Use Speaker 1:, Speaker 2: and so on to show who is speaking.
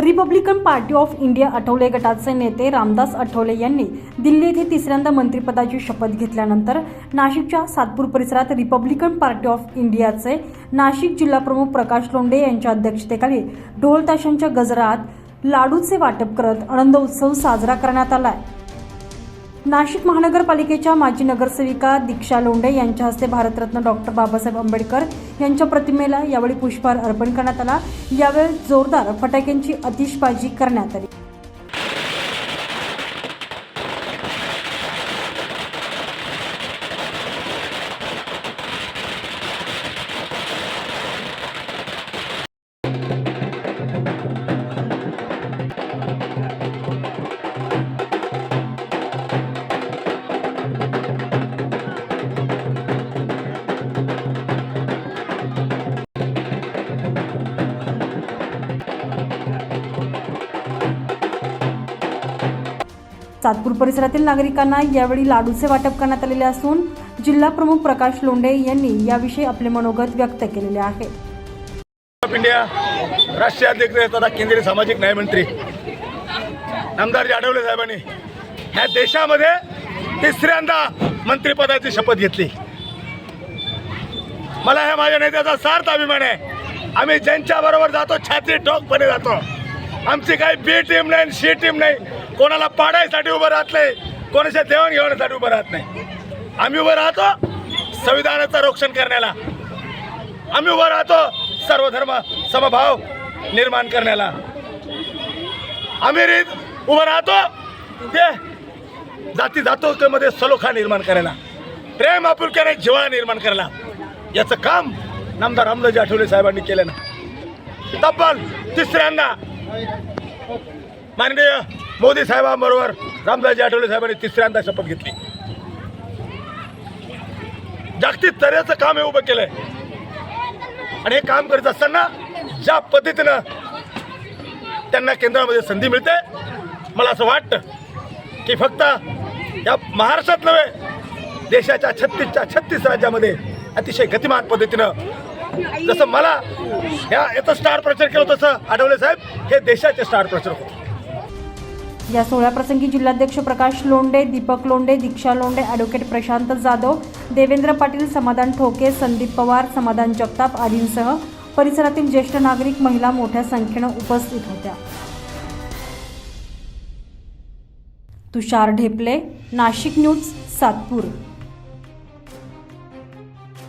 Speaker 1: Republican Party of India Athawale गटाचे नेते रामदास आठवले यांनी दिल्ली येथे तिसऱ्यांदा मंत्रिपदाची शपथ घेतल्यानंतर नाशिकच्या सातपूर परिसरात रिपब्लिकन पार्टी ऑफ इंडियाचे नाशिक जिल्हाप्रमुख प्रकाश लोंढे यांच्या अध्यक्षतेखाली ढोल ताशांच्या गजरात लाडूचे वाटप करत आनंद उत्सव साजरा करण्यात आला आहे नाशिक महानगरपालिकेच्या माजी नगरसेविका दीक्षा लोंढे यांच्या हस्ते भारतरत्न डॉक्टर बाबासाहेब आंबेडकर यांच्या प्रतिमेला यावेळी पुष्पहार अर्पण करण्यात आला. यावेळी जोरदार फटाक्यांची आतिषबाजी करण्यात आली. सातपूर परिसरातील नागरिकांना यावेळी लाडूचे वाटप करण्यात आलेले असून जिल्हा प्रमुख प्रकाश लोंडे यांनी याविषयी आपले मनोगत व्यक्त केलेले आहे.
Speaker 2: ऑफ इंडिया राष्ट्रीय अध्यक्ष तथा केंद्रीय सामाजिक न्याय मंत्री नामदारजी जाडवले साहेबांनी ह्या देशामध्ये तिसऱ्यांदा मंत्रिपदाची शपथ घेतली. मला ह्या माझ्या नेत्याचा सार्थ अभिमान आहे. आम्ही ज्यांच्या बरोबर जातो छाती ठोकपणे जातो. आमची काही बी टीम नाही सी टीम नाही. कोणाला पाडायसाठी उभं राहत नाही कोणाच्या देवाण घेण्यासाठी उभं राहत नाही. आम्ही उभं राहतो संविधानाचं रक्षण करण्याला. आम्ही उभं राहतो सर्वधर्म समभाव निर्माण करण्याला. आम्ही रीत उभं राहतो ते जाती जातोमध्ये सलोखा निर्माण करायला प्रेम आपुलक्याने जिव्हाळा निर्माण करायला. याचं काम नामदार रामदाजी आठवले साहेबांनी केलं ना. तब्बल तिसऱ्यांदा माननीय मोदी साहेबांबरोबर रामदासजी आठवले साहेबांनी तिसऱ्यांदा शपथ घेतली. जागतिक तऱ्हेचं काम हे उभं केलंय. आणि हे काम करत असताना ज्या पद्धतीनं त्यांना केंद्रामध्ये संधी मिळते मला असं वाटतं की फक्त या महाराष्ट्रात नव्हे देशाच्या छत्तीसच्या छत्तीस राज्यामध्ये अतिशय गतिमान पद्धतीनं जसं मला या याचं स्टार प्रचार केलं तसं आठवले साहेब हे देशाचे स्टार प्रचार होते.
Speaker 1: या सोहळ्याप्रसंगी जिल्हाध्यक्ष प्रकाश लोंडे दीपक लोंडे दीक्षा लोंडे ॲडव्होकेट प्रशांत जाधव देवेंद्र पाटील समाधान ठोके संदीप पवार समाधान जगताप आदींसह परिसरातील ज्येष्ठ नागरिक महिला मोठ्या संख्येनं उपस्थित होत्या. तुषार ढेपले नाशिक न्यूज सातपूर.